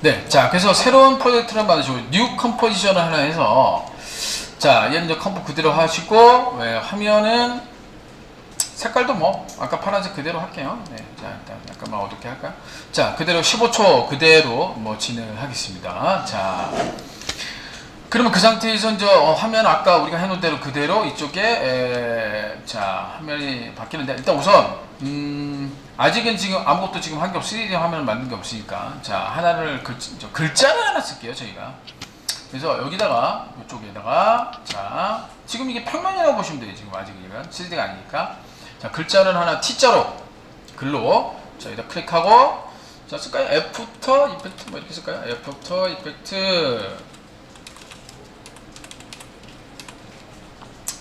네, 자 그래서 새로운 프로젝트를 만드시고 뉴 컴포지션을 하나 해서 자 얘는 이제 컴포 그대로 하시고 왜, 화면은 색깔도 뭐 아까 파란색 그대로 할게요. 네, 자 일단 약간만 어둡게 할까요? 자 그대로 15초 그대로 뭐 진행을 하겠습니다. 자 그러면 그 상태에서 이제 어, 화면 아까 우리가 해놓은 대로 그대로 이쪽에 에, 자 화면이 바뀌는데 일단 우선 음, 아직은 지금 아무것도 지금 한 게 없, 3D 화면을 만든 게 없으니까. 자 하나를 글, 저, 글자를 하나 쓸게요 저희가. 그래서 여기다가 이쪽에다가 자 지금 이게 평면이라고 보시면 돼요 지금 아직 이건. 3D가 아니니까. 자 글자는 하나 T자로 글로. 자 여기다 클릭하고. 자 쓸까요? 애프터 이펙트 뭐 이렇게 쓸까요? 애프터 이펙트.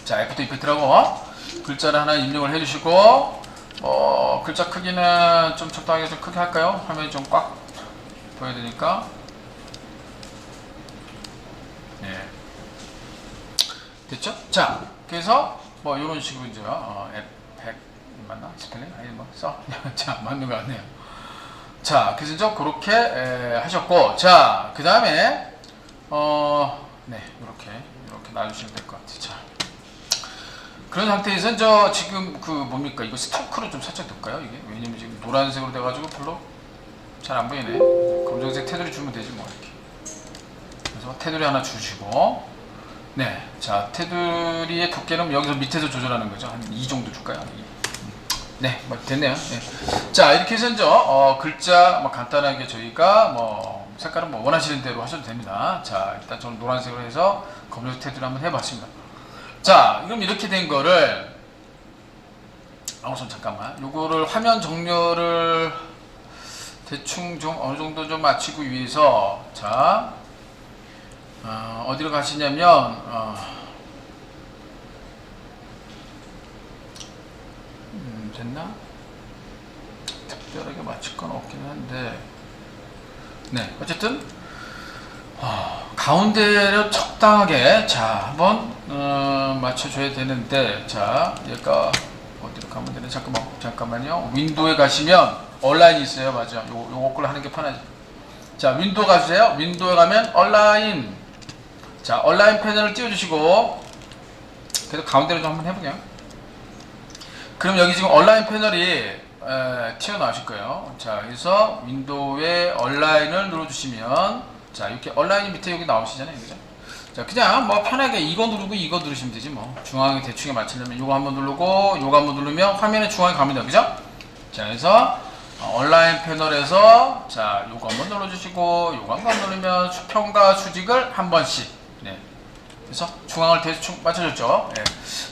자, 애프터 이펙트라고. 글자를 하나 입력을 해주시고, 어, 글자 크기는 좀 적당하게 좀 크게 할까요? 화면이 좀 꽉 보여야 되니까. 네. 됐죠? 자, 그래서 뭐 이런 식으로 이제 어, 에펙 맞나? 스펠링? 아니 뭐 써. 자, 맞는 것 같네요. 자, 그래서 이제 그렇게 에, 하셨고, 자, 그 다음에 어, 네, 이렇게 이렇게 놔주시면 될 것 같아요. 자. 그런 상태에서 저 지금 그 뭡니까? 이거 스토크로 좀 살짝 넣을까요 이게? 왜냐면 지금 노란색으로 돼가지고 별로 잘 안 보이네. 검정색 테두리 주면 되지 뭐 이렇게. 그래서 테두리 하나 주시고. 네자 테두리의 두께는 여기서 밑에서 조절하는 거죠. 한 이 정도 줄까요? 네뭐 됐네요. 네. 자 이렇게 해서 이제 어, 글자 뭐 간단하게 저희가 뭐 색깔은 뭐 원하시는 대로 하셔도 됩니다. 자 일단 저는 노란색으로 해서 검정색 테두리 한번 해봤습니다 자, 그럼 이렇게 된 거를 아 우선 잠깐만. 요거를 화면 정렬을 대충 좀 어느 정도 좀 맞추기 위해서 자 어, 어디로 가시냐면 어, 음, 됐나? 특별하게 맞출 건 없긴 한데 네 어쨌든 어, 가운데로 적당하게 자 한번 어, 맞춰줘야 되는데 자 얘가 어디로 가면 되나? 잠깐만 잠깐만요. 윈도우에 가시면 온라인 있어요. 맞아. 요 요거 걸로 하는 게 편하지. 자 윈도우 가주세요. 윈도우에 가면 온라인 자 온라인 패널을 띄워주시고 그래서 가운데로 좀 한번 해보게요. 그럼 여기 지금 온라인 패널이 에, 튀어나오실 거예요. 자 그래서 윈도우에 온라인을 눌러주시면 자 이렇게 온라인 밑에 여기 나오시잖아요. 그죠 자 그냥 뭐 편하게 이거 누르고 이거 누르시면 되지 뭐 중앙에 대충에 맞추려면 이거 한번 누르고 이거 한번 누르면 화면의 중앙에 갑니다 그죠 자 그래서 어, 온라인 패널에서 자 요거 한번 눌러주시고 요거 한번 누르면 수평과 수직을 한 번씩 네 그래서 중앙을 대충 맞춰줬죠 예.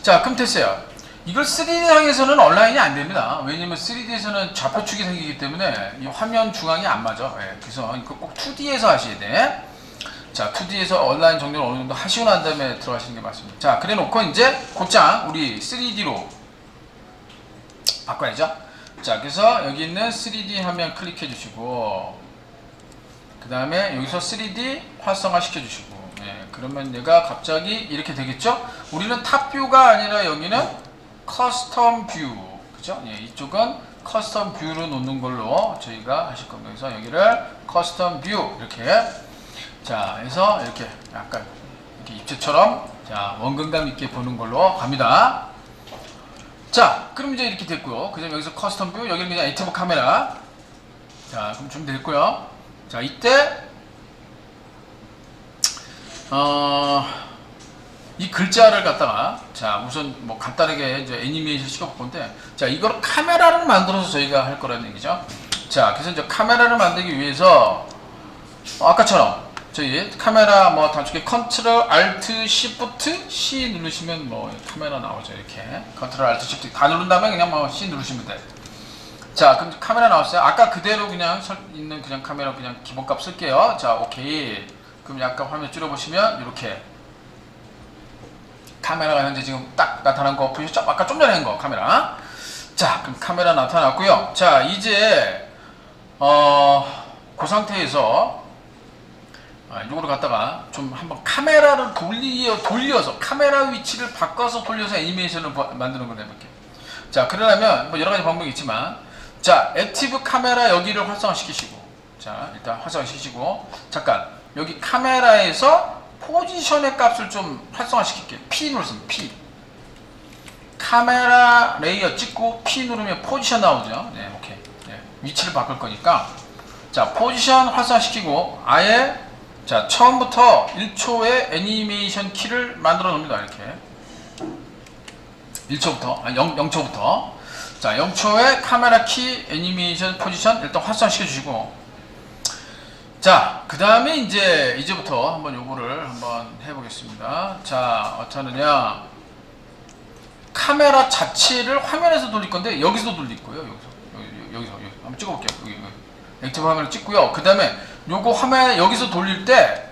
자 그럼 됐어요 이걸 3D상에서는 온라인이 안 됩니다. 왜냐면 3D에서는 좌표축이 생기기 때문에 이 화면 중앙이 안 맞아. 예, 그래서 이거 꼭 2D에서 하셔야 돼. 자, 2D에서 온라인 정렬을 어느 정도 하시고 난 다음에 들어가시는 게 맞습니다. 자, 그래 놓고 이제 곧장 우리 3D로 바꿔야죠. 자, 그래서 여기 있는 3D 화면 클릭해 주시고 그 다음에 여기서 3D 활성화 시켜 주시고 예, 그러면 얘가 갑자기 이렇게 되겠죠? 우리는 탑뷰가 아니라 여기는 커스텀 뷰 그죠? 예, 이쪽은 커스텀 뷰로 놓는 걸로 저희가 하실 겁니다. 그래서 여기를 커스텀 뷰 이렇게 자 해서 이렇게 약간 이렇게 입체처럼 자 원근감 있게 보는 걸로 갑니다. 자 그럼 이제 이렇게 됐고요. 그 다음에 여기서 커스텀 뷰 여기는 그냥 액티브 카메라 자 그럼 준비됐고요. 자 이때 어. 이 글자를 갖다가 자 우선 뭐 간단하게 이제 애니메이션 시켜볼 건데 자 이걸 카메라를 만들어서 저희가 할 거라는 얘기죠 자 그래서 이제 카메라를 만들기 위해서 어, 아까처럼 저희 카메라 뭐 단축키 컨트롤 알트 시프트 C 누르시면 뭐 카메라 나오죠 이렇게 컨트롤 알트 시프트 다 누른 다음에 그냥 뭐 C 누르시면 돼 자 그럼 카메라 나왔어요 아까 그대로 그냥 설 있는 그냥 카메라 그냥 기본값 쓸게요 자 오케이 그럼 약간 화면 줄여보시면 이렇게 카메라가 현재 지금 딱 나타난 거 보이시죠? 아까 좀 전에 한 거 카메라. 자, 그럼 카메라 나타났고요. 자, 이제 어, 그 상태에서 아, 이거를 갖다가 좀 한번 카메라를 돌리, 돌려서 카메라 위치를 바꿔서 돌려서 애니메이션을 버- 만드는 걸 해볼게요. 자, 그러려면 뭐 여러 가지 방법이 있지만 자, 액티브 카메라 여기를 활성화시키시고 자, 일단 활성화시키고 잠깐 여기 카메라에서 포지션의 값을 좀 활성화시킬게요. P 누르세요. P. 카메라 레이어 찍고 P 누르면 포지션 나오죠. 네, 오케이. 네, 위치를 바꿀 거니까 자, 포지션 활성화시키고 아예 자, 처음부터 1초의 애니메이션 키를 만들어 놓습니다. 이렇게. 1초부터, 아, 0, 0초부터. 자, 0초의 카메라 키 애니메이션 포지션 일단 활성화시켜 주시고. 자, 그 다음에 이제, 이제부터 한번 요거를 한번 해보겠습니다. 자, 어떻게 하느냐. 카메라 자체를 화면에서 돌릴 건데, 여기서도 돌릴 거예요. 여기서. 여기, 여기서, 여기. 한번 찍어볼게요. 여기, 여기. 액티브 화면을 찍고요. 그 다음에 요거 화면 여기서 돌릴 때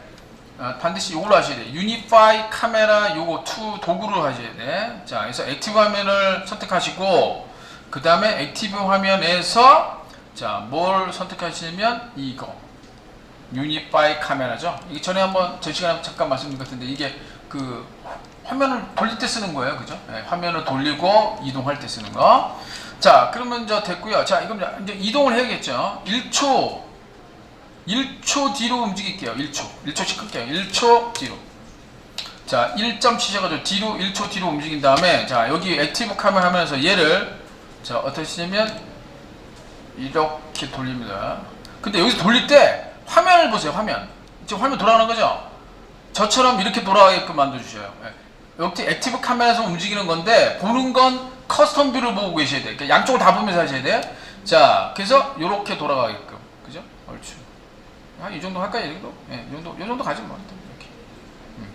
아, 반드시 요걸로 하셔야 돼요. 유니파이 카메라 요거 투 도구로 하셔야 돼. 자, 그래서 액티브 화면을 선택하시고 그 다음에 액티브 화면에서 자, 뭘 선택하시냐면 이거 유니파이 카메라죠. 이게 전에 한번 제 시간에 잠깐 같은데 이게 그 화면을 돌릴 때 쓰는 거예요. 그죠? 네, 화면을 돌리고 이동할 때 쓰는 거. 자, 그러면 저 됐고요. 자, 이건 이제 이동을 해야겠죠. 1초 1초 뒤로 움직일게요. 1초. 1초씩 끌게요. 1초 뒤로. 자, 1점 치셔가지고 뒤로 1초 뒤로 움직인 다음에 자, 여기 액티브 카메라 하면서 얘를 자, 어떻게 하시냐면 이렇게 돌립니다. 근데 여기서 돌릴 때 화면을 보세요. 화면. 지금 화면 돌아가는 거죠? 저처럼 이렇게 돌아가게끔 만들어 주셔요. 예. 액티브 카메라에서 움직이는 건데 보는 건 커스텀 뷰를 보고 계셔야 돼요. 그러니까 양쪽을 다 보면서 하셔야 돼요. 자, 그래서 이렇게 돌아가게끔. 한 이 정도 할까요? 이 정도? 예, 이 정도, 이 정도 가지 뭐. 이렇게. 음.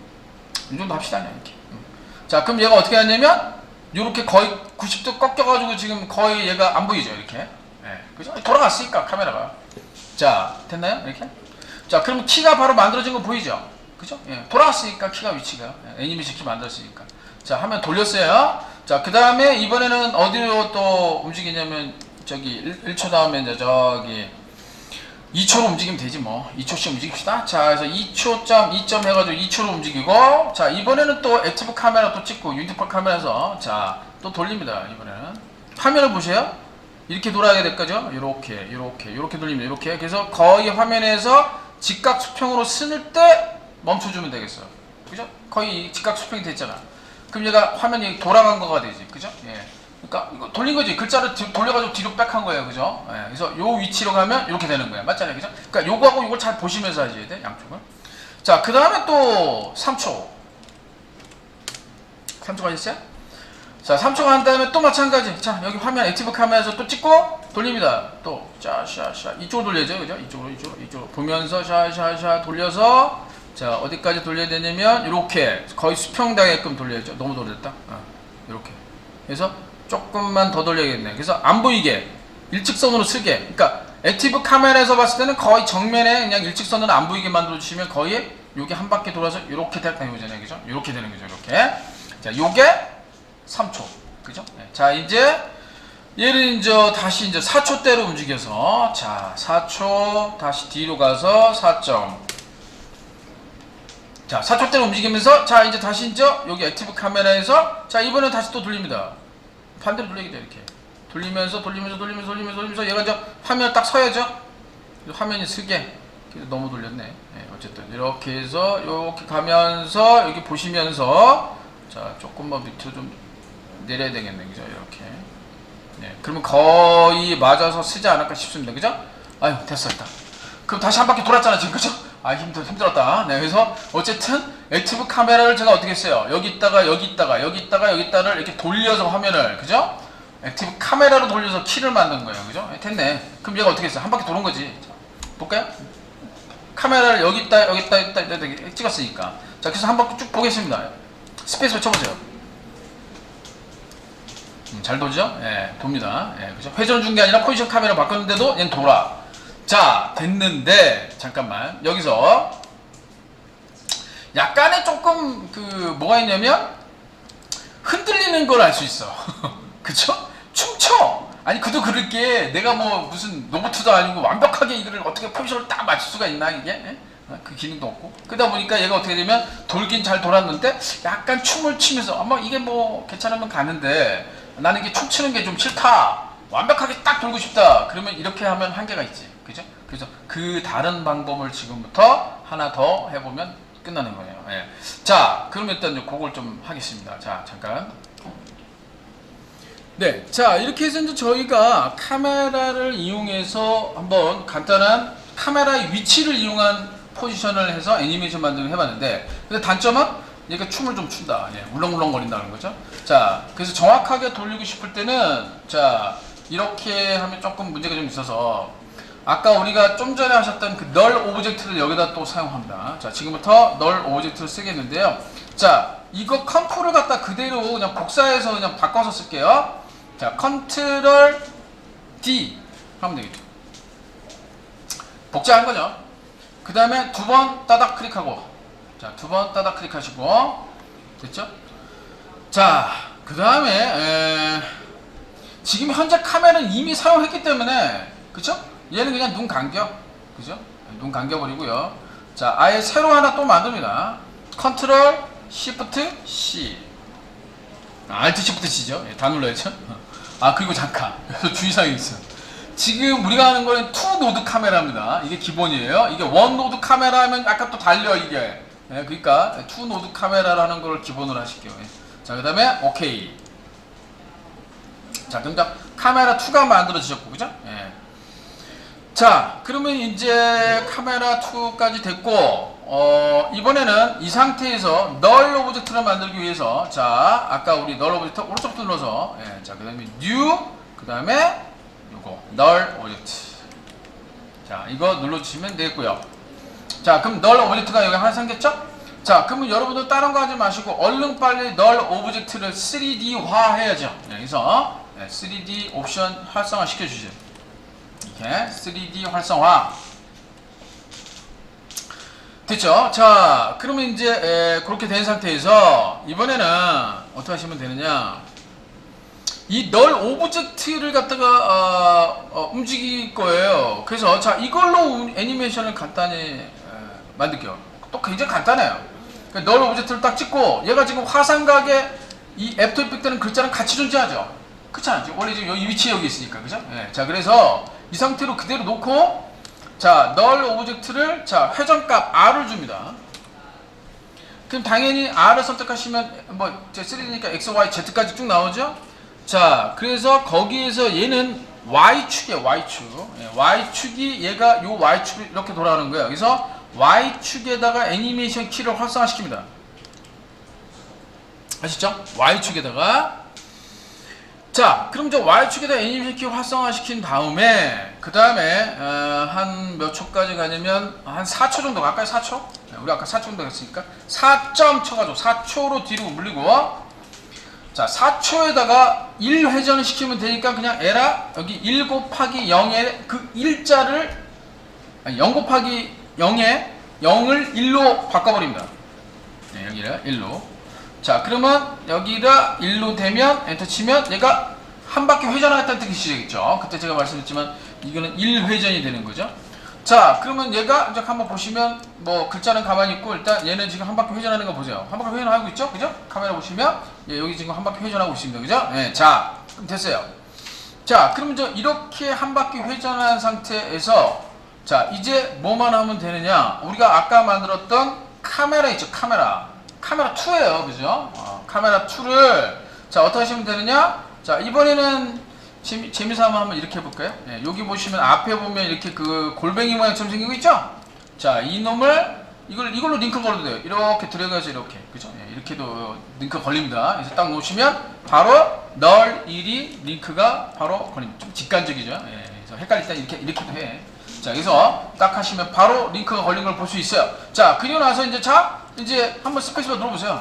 이 정도 합시다. 그냥 이렇게. 음. 자, 그럼 얘가 어떻게 하냐면, 이렇게 거의 90도 꺾여가지고 지금 거의 얘가 안 보이죠? 이렇게. 예, 그죠? 돌아갔으니까, 카메라가. 자, 됐나요? 이렇게? 자, 그럼 키가 바로 만들어진 거 보이죠? 그죠? 예, 돌아왔으니까, 키가 위치가. 예, 애니메이션 키 만들었으니까. 자, 화면 돌렸어요. 자, 그 다음에 이번에는 어디로 또 움직이냐면, 저기 1, 초 다음에 이제 저기 2초로 움직이면 되지 뭐. 2초씩 움직입시다. 자 그래서 2초점 2점 해가지고 2초로 움직이고 자 이번에는 또 액티브 카메라 또 찍고 유니폴 카메라에서 자 또 돌립니다 이번에는. 화면을 보세요. 이렇게 돌아야 될 거죠? 이렇게 이렇게 이렇게 돌립니다 이렇게. 그래서 거의 화면에서 직각 수평으로 쓰는 때 멈춰주면 되겠어요. 그죠? 거의 직각 수평이 됐잖아. 그럼 얘가 화면이 돌아간 거가 되지. 그죠? 예 그러니까 이거 돌린 거지. 글자를 뒤- 돌려가지고 뒤로 백한 거예요. 그죠? 예, 그래서 요 위치로 가면 이렇게 되는 거야. 맞잖아요. 그죠? 그러니까 요거하고 요걸 잘 보시면서 하셔야 돼 양쪽을. 자 그 다음에 또 3초. 3초 가셨어요? 자 3초 간 다음에 또 마찬가지. 자 여기 화면 액티브 카메라에서 또 찍고 돌립니다. 또 샤샤샤. 이쪽으로 돌려야죠. 그죠? 이쪽으로 이쪽으로 이쪽으로. 보면서 샤 샤 샤 돌려서 자 어디까지 돌려야 되냐면 이렇게 거의 수평당게끔 돌려야죠. 너무 돌렸다. 어, 이렇게. 그래서 조금만 더 돌려야겠네. 그래서 안 보이게 일직선으로 쓰게. 그러니까 액티브 카메라에서 봤을 때는 거의 정면에 그냥 일직선으로 안 보이게 만들어 주시면 거의 요게 한 바퀴 돌아서 이렇게 될까요, 잖아요 그죠? 이렇게 되는 거죠, 이렇게. 자, 요게 3초, 그죠? 네. 자, 이제 얘를 이제 다시 이제 4초대로 움직여서 자, 4초 다시 뒤로 가서 4점. 자, 4초대로 움직이면서 자, 이제 다시 이제 여기 액티브 카메라에서 자, 이번엔 다시 또 돌립니다. 반대로 돌리게 돼 이렇게. 돌리면서 돌리면서 돌리면서 돌리면서 돌리면서 얘가 이제 화면 딱 서야죠. 화면이 쓰게. 너무 돌렸네. 네, 어쨌든 이렇게 해서 이렇게 가면서 여기 보시면서 자 조금만 밑으로 좀 내려야 되겠네. 그죠? 이렇게. 네 그러면 거의 맞아서 쓰지 않을까 싶습니다. 그죠? 아유 됐어 됐다. 그럼 다시 한 바퀴 돌았잖아 지금. 그죠 아 힘들, 힘들었다. 네 그래서 어쨌든 액티브 카메라를 제가 어떻게 했어요? 여기 있다가 여기 있다가 여기 있다가 여기 있다를 이렇게 돌려서 화면을 그죠? 액티브 카메라로 돌려서 키를 만든 거예요. 그죠? 네, 됐네. 그럼 얘가 어떻게 했어요? 한 바퀴 도는 거지. 자, 볼까요? 카메라를 여기 있다 여기 있다 여기 있다, 여기 찍었으니까. 자 그래서 한 바퀴 쭉 보겠습니다. 스페이스로 쳐보세요. 음, 잘 돌죠? 예, 돕니다. 예, 그죠? 회전 중게 아니라 포지션 카메라 바꿨는데도 얘는 돌아. 자, 됐는데, 잠깐만. 여기서, 약간의 조금, 그, 뭐가 있냐면, 흔들리는 걸 알 수 있어. 그쵸? 춤춰! 아니, 그도 그럴 게, 내가 뭐, 무슨 로봇도 아니고 완벽하게 이거를 어떻게 포지션을 딱 맞출 수가 있나, 이게? 예? 어, 그 기능도 없고. 그러다 보니까 얘가 어떻게 되면, 돌긴 잘 돌았는데, 약간 춤을 추면서, 아마 이게 뭐, 괜찮으면 가는데, 나는 이게 춤추는 게 좀 싫다. 완벽하게 딱 돌고 싶다. 그러면 이렇게 하면 한계가 있지. 그죠? 그래서 그 다른 방법을 지금부터 하나 더 해보면 끝나는 거예요. 예. 자, 그럼 일단 그걸 좀 하겠습니다. 자, 잠깐. 네, 자 이렇게 해서 이제 저희가 카메라를 이용해서 한번 간단한 카메라의 위치를 이용한 포지션을 해서 애니메이션 만들기 해봤는데, 근데 단점은 얘가 춤을 좀 춘다, 예, 울렁울렁 거린다는 거죠. 자, 그래서 정확하게 돌리고 싶을 때는 자 이렇게 하면 조금 문제가 좀 있어서 아까 우리가 좀 전에 하셨던 그 널 오브젝트를 여기다 또 사용합니다. 자, 지금부터 널 오브젝트를 쓰겠는데요. 자, 이거 컨트롤 갖다 그대로 그냥 복사해서 그냥 바꿔서 쓸게요. 자, 컨트롤 D 하면 되겠죠. 복제한 거죠. 그 다음에 두 번 따닥 클릭하고, 자, 두 번 따닥 클릭하시고, 됐죠? 자, 그 다음에, 지금 현재 카메라는 이미 사용했기 때문에, 그쵸? 얘는 그냥 눈 감겨. 그죠? 눈 감겨버리고요. 자, 아예 새로 하나 또 만듭니다. 컨트롤, 시프트, C. 아, 알트 시프트 C죠? 예, 다 눌러야죠. 아, 그리고 잠깐. 주의사항이 있어요. 지금 우리가 하는 거는 투 노드 카메라입니다. 이게 기본이에요. 이게 원 노드 카메라 하면 아까 또 달려, 이게. 예, 그러니까 투 노드 카메라라는 걸 기본으로 하실게요. 예. 자, 그 다음에 오케이. 자, 자, 카메라 2가 만들어지셨고, 그죠? 예. 자, 그러면 이제 카메라 2까지 됐고, 어, 이번에는 이 상태에서 널 오브젝트를 만들기 위해서, 자, 아까 우리 널 오브젝트 오른쪽부터 눌러서, 예, 자, 그 다음에 new, 그 다음에 요거, 널 오브젝트. 자, 이거 눌러주시면 되겠고요. 자, 그럼 널 오브젝트가 여기 하나 생겼죠? 자, 그러면 여러분들 다른 거 하지 마시고 얼른 빨리 널 오브젝트를 3D화 해야죠. 여기서 3D 옵션 활성화 시켜주세요. 이렇게 3D 활성화. 됐죠? 자, 그러면 이제 에, 그렇게 된 상태에서 이번에는 어떻게 하시면 되느냐? 이 널 오브젝트를 갖다가 어, 어, 움직일 거예요. 그래서 자 이걸로 우- 애니메이션을 간단히 에, 만들게요. 또 굉장히 간단해요. 그널 오브젝트를 딱 찍고 얘가 지금 화상각에 이 애프터 이펙 때는 글자랑 같이 존재하죠. 그렇지 않죠? 원래 지금 여기 위치에 여기 있으니까 그죠? 예. 자 그래서 이 상태로 그대로 놓고 자 널 오브젝트를 자 회전값 r을 줍니다. 그럼 당연히 R을 선택하시면 뭐 3D니까 X, Y, Z까지 쭉 나오죠? 자, 그래서 거기에서 얘는 Y축이에요, Y축. 예, Y축이 얘가 요 Y축이 이렇게 돌아가는 거예요. 그래서 Y축에다가 애니메이션 키를 활성화시킵니다. 아시죠? Y축에다가 자, 그럼 저 Y축에다 애니메이션 키 활성화시킨 다음에 그 다음에 어, 한몇 초까지 가냐면 한 4초 정도 가까이 4초? 네, 우리 아까 4초 정도 했으니까 4점 쳐가지고 4초로 뒤로 물리고 자 4초에다가 1회전을 시키면 되니까 그냥 에라 여기 1 곱하기 0에 그 1자를 아니 0 곱하기 0에 0을 1로 바꿔버립니다. 네, 여기를 1로. 자, 그러면 여기가 1로 되면 엔터 치면 얘가 한 바퀴 회전하겠다는 뜻이겠죠. 그때 제가 말씀드렸지만 이거는 1회전이 되는 거죠. 자, 그러면 얘가 이제 한번 보시면 뭐 글자는 가만히 있고 일단 얘는 지금 한 바퀴 회전하는 거 보세요. 한 바퀴 회전하고 있죠? 그죠? 카메라 보시면 예, 여기 지금 한 바퀴 회전하고 있습니다. 그죠? 예, 자, 그럼 됐어요. 자, 그러면 저 이렇게 한 바퀴 회전한 상태에서 자, 이제 뭐만 하면 되느냐? 우리가 아까 만들었던 카메라 있죠? 카메라. 카메라 2예요. 그죠? 어, 카메라 2를 자, 어떻게 하시면 되느냐? 자, 이번에는 재미, 재미삼아 한번 이렇게 해볼까요? 예, 여기 보시면 앞에 보면 이렇게 그 골뱅이 모양처럼 생기고 있죠? 자, 이놈을 이걸 이걸로 링크 걸어도 돼요. 이렇게 들어가서 이렇게 그죠? 예, 이렇게도 링크 걸립니다. 그래서 딱 놓으시면 바로 널 일이 링크가 바로 걸립니다. 좀 직관적이죠? 예, 그래서 헷갈릴 때 이렇게 이렇게도 해. 자, 여기서 딱 하시면 바로 링크가 걸린 걸 볼 수 있어요. 자, 그리고 나서 이제 자, 이제 한번 스페이스바 눌러보세요.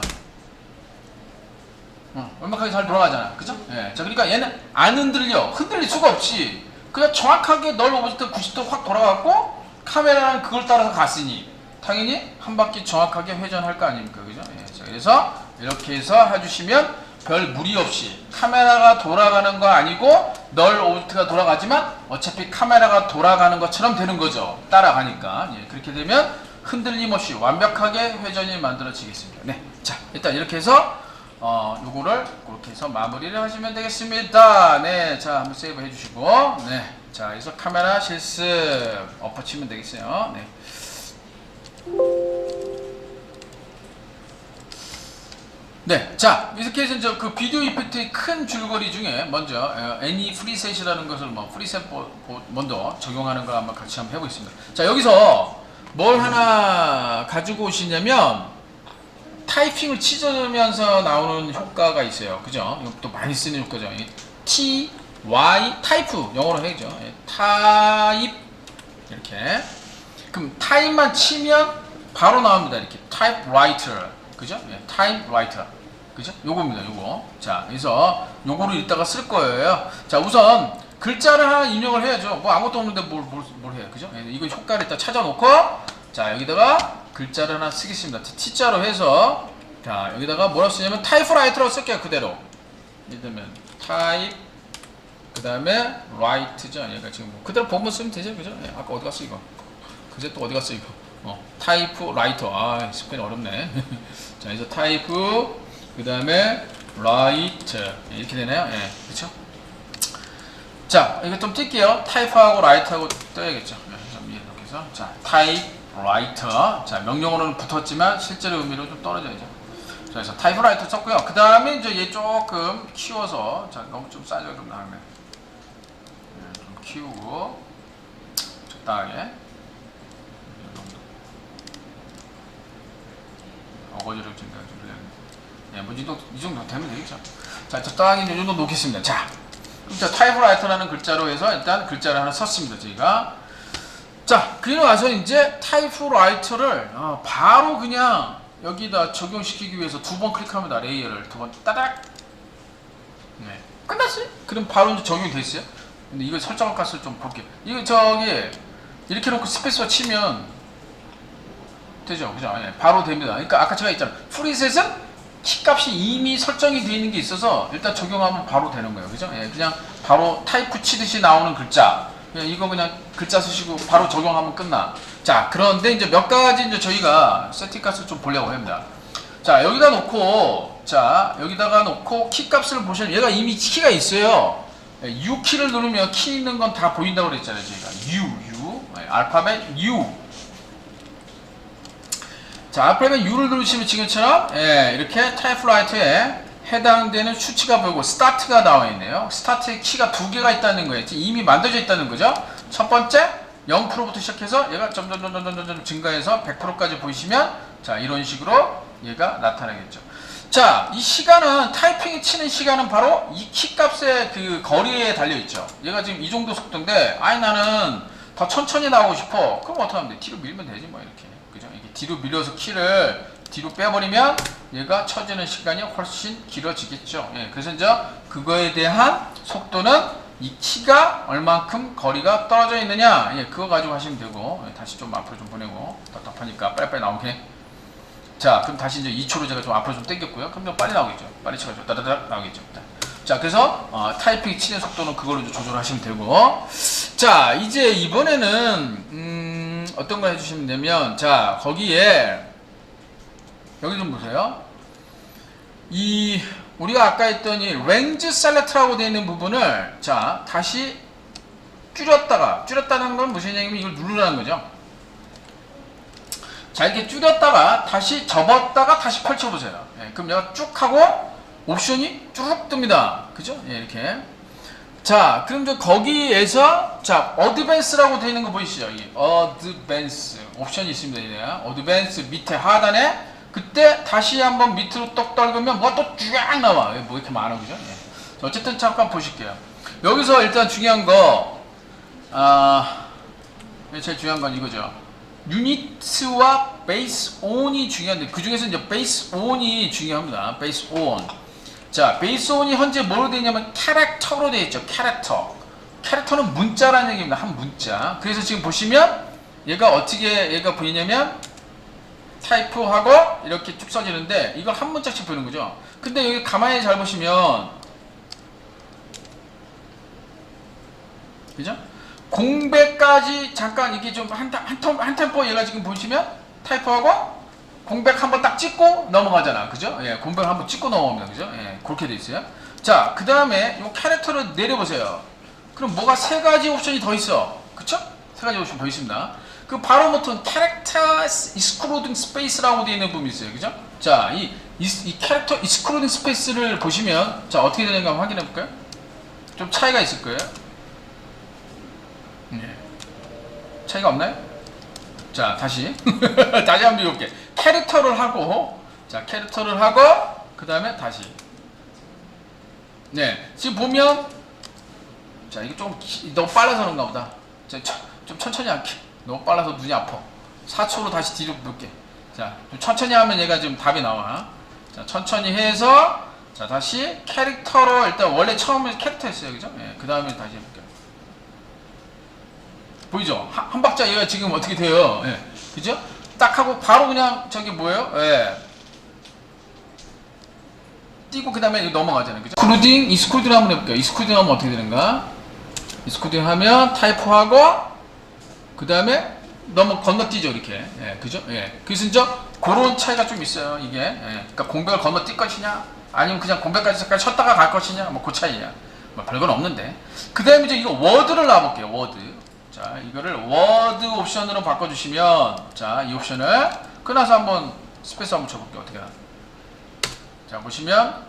어, 완벽하게 잘 돌아가잖아. 그죠? 예. 자, 그러니까 얘는 안 흔들려. 흔들릴 수가 없지. 그냥 정확하게 널 오브젝트 90도 확 돌아갔고, 카메라는 그걸 따라서 갔으니, 당연히 한 바퀴 정확하게 회전할 거 아닙니까? 그죠? 예. 자, 그래서 이렇게 해서 해주시면 별 무리 없이 카메라가 돌아가는 거 아니고, 널 오브젝트가 돌아가지만 어차피 카메라가 돌아가는 것처럼 되는 거죠. 따라가니까. 예. 그렇게 되면 흔들림 없이 완벽하게 회전이 만들어지겠습니다. 네. 자, 일단 이렇게 해서 어, 요거를 그렇게 해서 마무리를 하시면 되겠습니다. 네, 자, 한번 세이브 해 주시고, 네, 자, 그래서 카메라 실습 엎어치면 되겠어요. 네. 네, 자 이렇게 해서 이제 그 비디오 이펙트의 큰 줄거리 중에 먼저 어, 애니 프리셋이라는 것을 뭐 프리셋 먼저 적용하는 거 한번 같이 한번 해보겠습니다. 자 여기서 뭘 하나 가지고 오시냐면 타이핑을 치면서 나오는 효과가 있어요. 그죠? 이것도 많이 쓰는 효과죠. 이 T, Y, 타이프 영어로 해야죠. 예, 타입 이렇게 그럼 타입만 치면 바로 나옵니다. 이렇게 타입 라이터 그죠? 예, 타입 라이터 그죠? 요겁니다. 요거 자 그래서 요거를 이따가 쓸 거예요. 자 우선 글자를 하나 입력을 해야죠. 뭐 아무것도 없는데 뭘, 뭘, 뭘 해요. 그죠? 예, 이거 효과를 일단 찾아놓고 자 여기다가 글자를 하나 쓰겠습니다. T자로 해서 자 여기다가 뭐라 쓰냐면 타이프라이터라고 쓸게요. 그대로 예를 들면 타입 그 다음에 라이트죠. 얘가 지금 뭐 그대로 보면 쓰면 되죠. 그죠? 예, 아까 어디 갔어 이거? 그제 또 어디 갔어 이거? 어, 타이프 라이터. 아, 스펠 어렵네. 자, 그래서 타이프 그 다음에 라이트 예, 이렇게 되나요? 예, 그렇죠? 자, 이거 좀 뛸게요. 타이프하고 라이트하고 떠야겠죠. 예, 좀 이렇게 해서 자, 타입 라이터. 자, 명령어로는 붙었지만 실제로 의미로 좀 떨어져야죠. 자, 그래서 타이프 라이터 썼고요. 그 다음에 이제 얘 조금 키워서 자, 너무 좀 싸져 좀 나오네. 예, 좀 키우고 적당하게. 어거지를 좀 내가 좀. 예, 뭐이 정도, 이 정도 되면 되겠죠. 자, 적당히 이 정도 놓겠습니다. 자, 자, 타이프라이터라는 글자로 해서 일단 글자를 하나 썼습니다. 저희가. 자, 그리고 나서 이제 타이프라이터를 어, 바로 그냥 여기다 적용시키기 위해서 두 번 클릭합니다. 레이어를 두 번 따닥. 네. 끝났어요. 그럼 바로 이제 적용이 됐어요. 근데 이거 설정 값을 좀 볼게요. 이거 저기 이렇게 놓고 스페이스바 치면 되죠. 그죠? 예, 바로 됩니다. 그러니까 아까 제가 있잖아요. 프리셋은 키값이 이미 설정이 되어 있는 게 있어서 일단 적용하면 바로 되는 거예요. 그죠? 예, 그냥 바로 타이프 치듯이 나오는 글자. 그냥 이거 그냥 글자 쓰시고 바로 적용하면 끝나. 자, 그런데 이제 몇 가지 이제 저희가 세팅 값을 좀 보려고 합니다. 자, 여기다 놓고, 자, 여기다가 놓고 키 값을 보시면 얘가 이미 키가 있어요. 예, U 키를 누르면 키 있는 건 다 보인다고 그랬잖아요. 저희가 U, U, 예, 알파벳 U. 자, 알파벳 U를 누르시면 지금처럼 예, 이렇게 타이프라이터에 해당되는 수치가 보이고 스타트가 나와 있네요. 스타트의 키가 두 개가 있다는 거예요. 이미 만들어져 있다는 거죠. 첫 번째 0%부터 시작해서 얘가 점점점점점점 증가해서 100%까지 보이시면 자 이런 식으로 얘가 나타나겠죠. 자, 이 시간은 타이핑이 치는 시간은 바로 이 키 값의 그 거리에 달려 있죠. 얘가 지금 이 정도 속도인데, 아니 나는 더 천천히 나오고 싶어. 그럼 어떻게 하면 돼? 뒤로 밀면 되지 뭐 이렇게. 뒤로 밀어서 키를 뒤로 빼버리면 얘가 쳐지는 시간이 훨씬 길어지겠죠. 예, 그래서 이제 그거에 대한 속도는 이 키가 얼만큼 거리가 떨어져 있느냐, 예, 그거 가지고 하시면 되고, 예, 다시 좀 앞으로 좀 보내고, 답답하니까 빨리빨리 나오게. 자, 그럼 다시 이제 2초로 제가 좀 앞으로 좀 당겼고요. 그럼 좀 빨리 나오겠죠. 빨리 쳐가지고 따다닥 나오겠죠. 자, 그래서 어, 타이핑 치는 속도는 그걸로 조절하시면 되고. 자, 이제 이번에는 음, 어떤 걸 해주시면 되면, 자, 거기에 여기 좀 보세요. 이 우리가 아까 했던 이 랭지 셀렉트라고 되어 있는 부분을 자 다시 줄였다가 줄였다는 건 무슨 얘기냐면 이걸 누르라는 거죠. 자 이렇게 줄였다가 다시 접었다가 다시 펼쳐보세요. 예, 그럼 얘가 쭉 하고 옵션이 쭉 뜹니다. 그죠? 예, 이렇게. 자, 그럼 저 거기에서 자 어드밴스라고 되어 있는 거 보이시죠? 이 어드밴스 옵션이 있습니다. 이제 어드밴스 밑에 하단에 그때 다시 한번 밑으로 떡 떨구면 뭐가 또 쫙 나와. 예, 뭐 이렇게 많아 그죠? 예. 자, 어쨌든 잠깐 보실게요. 여기서 일단 중요한 거 아, 제일 중요한 건 이거죠. 유니트와 베이스 온이 중요한데 그 중에서 이제 베이스 온이 중요합니다. 베이스 온. 자, 베이스 온이 현재 뭐로 되어 있냐면 캐릭터로 되어 있죠. 캐릭터. 캐릭터는 문자라는 얘기입니다. 한 문자. 그래서 지금 보시면 얘가 어떻게 얘가 보이냐면 타이프하고 이렇게 쭉 써지는데 이거 한 문자씩 보이는 거죠. 근데 여기 가만히 잘 보시면 그죠? 공백까지 잠깐 이게 좀 한한한 템포 얘가 지금 보시면 타이프하고 공백 한번 딱 찍고 넘어가잖아. 그죠? 예, 공백 한번 찍고 넘어갑니다. 그죠? 예, 그렇게 돼 있어요. 자, 그 다음에 이 캐릭터를 내려보세요. 그럼 뭐가 세 가지 옵션이 더 있어. 그쵸? 세 가지 옵션 더 있습니다. 그 바로 버튼 캐릭터 익스크루딩 스페이스라고 되어 있는 부분이 있어요. 그죠? 자, 이, 이, 이 캐릭터 익스크루딩 스페이스를 보시면 자, 어떻게 되는가 한번 확인해 볼까요? 좀 차이가 있을 거예요. 네. 차이가 없나요? 자, 다시. 다시 한번 비울게. 캐릭터를 하고, 자, 캐릭터를 하고, 그 다음에 다시. 네. 지금 보면, 자, 이게 좀 기- 너무 빨라서 그런가 보다. 자, 천- 좀 천천히 할게. 너무 빨라서 눈이 아파. 4초로 다시 뒤로 볼게. 자, 좀 천천히 하면 얘가 지금 답이 나와. 자, 천천히 해서, 자, 다시 캐릭터로, 일단 원래 처음에 캐릭터였어요. 그죠? 예, 그 다음에 다시. 보이죠? 한, 한 박자 얘가 지금 어떻게 돼요? 예. 그죠? 딱 하고 바로 그냥 저기 뭐예요? 예. 띄고 그 다음에 넘어가잖아요. 그죠? 스크루딩, 이스크루딩 한번 해볼게요. 이스크루딩 하면 어떻게 되는가? 이스크루딩 하면 타이프하고 그 다음에 넘어 건너뛰죠 이렇게. 예, 그죠? 예. 그래서 이제 그런 차이가 좀 있어요. 이게. 예. 그러니까 공백을 건너뛸 것이냐, 아니면 그냥 공백까지 잠깐 쉬었다가 갈 것이냐, 뭐 그 차이야. 뭐 별건 없는데. 그 다음에 이제 이거 워드를 놔볼게요. 워드. 자, 이거를 워드 옵션으로 바꿔주시면, 자, 이 옵션을 끊어서 한번 스페이스 한번 쳐볼게요. 어떻게 나? 자, 보시면,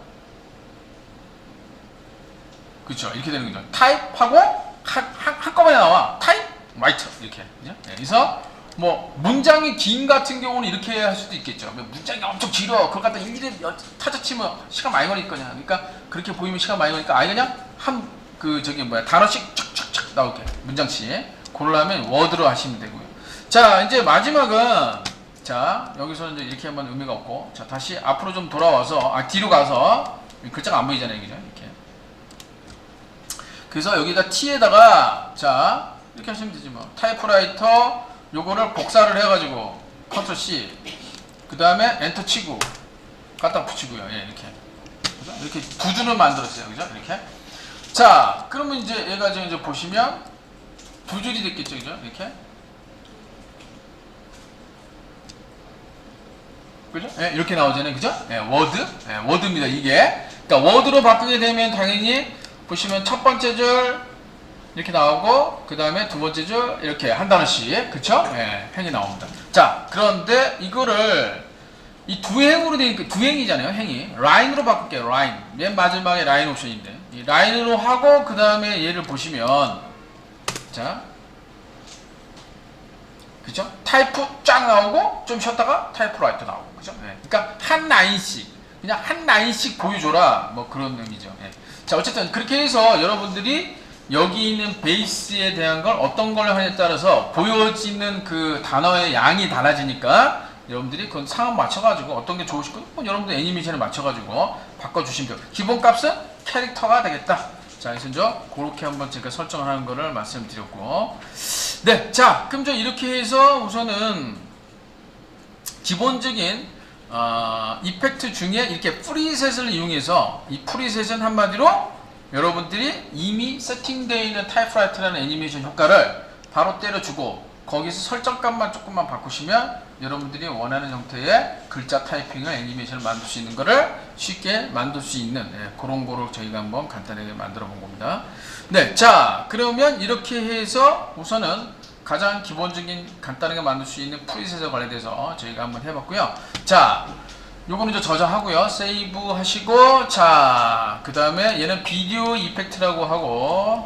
그렇죠. 이렇게 되는 거죠. 타입하고 한꺼번에 나와. 타입, 라이트 이렇게. 그죠? 네, 그래서 뭐 문장이 긴 같은 경우는 이렇게 할 수도 있겠죠. 뭐 문장이 엄청 길어. 그걸 갖다 일일이 타자치면 시간 많이 걸릴 거냐. 그러니까 그렇게 보이면 시간 많이 걸리니까 아예 그냥 한 그 저기 뭐야 단어씩 착착착 나오게 문장씩 고르려면 워드로 하시면 되고요. 자 이제 마지막은 자 여기서 이제 이렇게 하면 의미가 없고 자 다시 앞으로 좀 돌아와서 아 뒤로 가서 글자가 안 보이잖아요, 그죠? 이렇게. 그래서 여기다 T에다가 자 이렇게 하시면 되지 뭐 타이프라이터 요거를 복사를 해 가지고 컨트롤 C 그 다음에 엔터 치고 갖다 붙이고요 예 이렇게 그죠? 이렇게 두 줄을 만들었어요 그죠 이렇게 자 그러면 이제 얘가 지금 이제 보시면 두 줄이 됐겠죠 그죠 이렇게 그죠? 예, 이렇게 나오잖아요. 그죠? 예, 워드. 예, 워드입니다. 이게. 그러니까 워드로 바꾸게 되면 당연히 보시면 첫 번째 줄 이렇게 나오고 그 다음에 두 번째 줄 이렇게 한 단어씩 그쵸? 예, 행이 나옵니다. 자, 그런데 이거를 이 두 행으로 되니까 두 행이잖아요. 행이 라인으로 바꿀게요. 라인. 맨 마지막에 라인 옵션인데 이 라인으로 하고 그 다음에 얘를 보시면 자 그죠? 타이프 쫙 나오고 좀 쉬었다가 타이프 라이트 나오고 그죠? 예. 그러니까 한 라인씩 그냥 한 라인씩 보여줘라 뭐 그런 의미죠. 예. 자 어쨌든 그렇게 해서 여러분들이 여기 있는 베이스에 대한 걸 어떤 걸 하냐에 따라서 보여지는 그 단어의 양이 달라지니까 여러분들이 그 상황 맞춰가지고 어떤 게 좋으시고 뭐 여러분들 애니메이션에 맞춰가지고 바꿔주시면 돼요. 기본 값은 캐릭터가 되겠다. 자, 이제 그렇게 한번 제가 설정을 하는 거를 말씀드렸고. 네, 자, 그럼 저 이렇게 해서 우선은 기본적인 어, 이펙트 중에 이렇게 프리셋을 이용해서 이 프리셋은 한마디로 여러분들이 이미 세팅되어 있는 타이프라이트라는 애니메이션 효과를 바로 때려주고 거기서 설정값만 조금만 바꾸시면 여러분들이 원하는 형태의 글자 타이핑을 애니메이션을 만들 수 있는 거를 쉽게 만들 수 있는 예, 그런 거를 저희가 한번 간단하게 만들어 본 겁니다. 네, 자 그러면 이렇게 해서 우선은 가장 기본적인 간단하게 만들 수 있는 프리셋에 관련돼서 저희가 한번 해봤고요. 자, 요거는 이제 저장하고요. 세이브 하시고 자, 그 다음에 얘는 비디오 이펙트라고 하고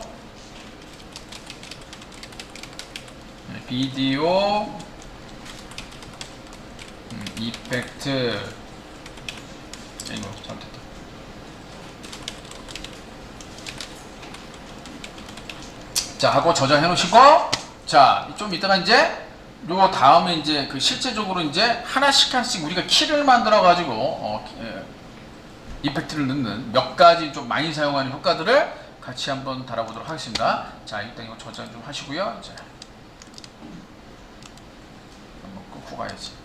네, 비디오 음, 이펙트 자, 이거 잘못했다. 자 하고 저장해 놓으시고 자좀 이따가 이제 요 다음에 이제 그 실제적으로 이제 하나씩 하나씩 우리가 키를 만들어 가지고 어, 예, 이펙트를 넣는 몇 가지 좀 많이 사용하는 효과들을 같이 한번 달아보도록 하겠습니다. 자 일단 이거 저장 좀 하시고요. 자 한번 끄고 가야지.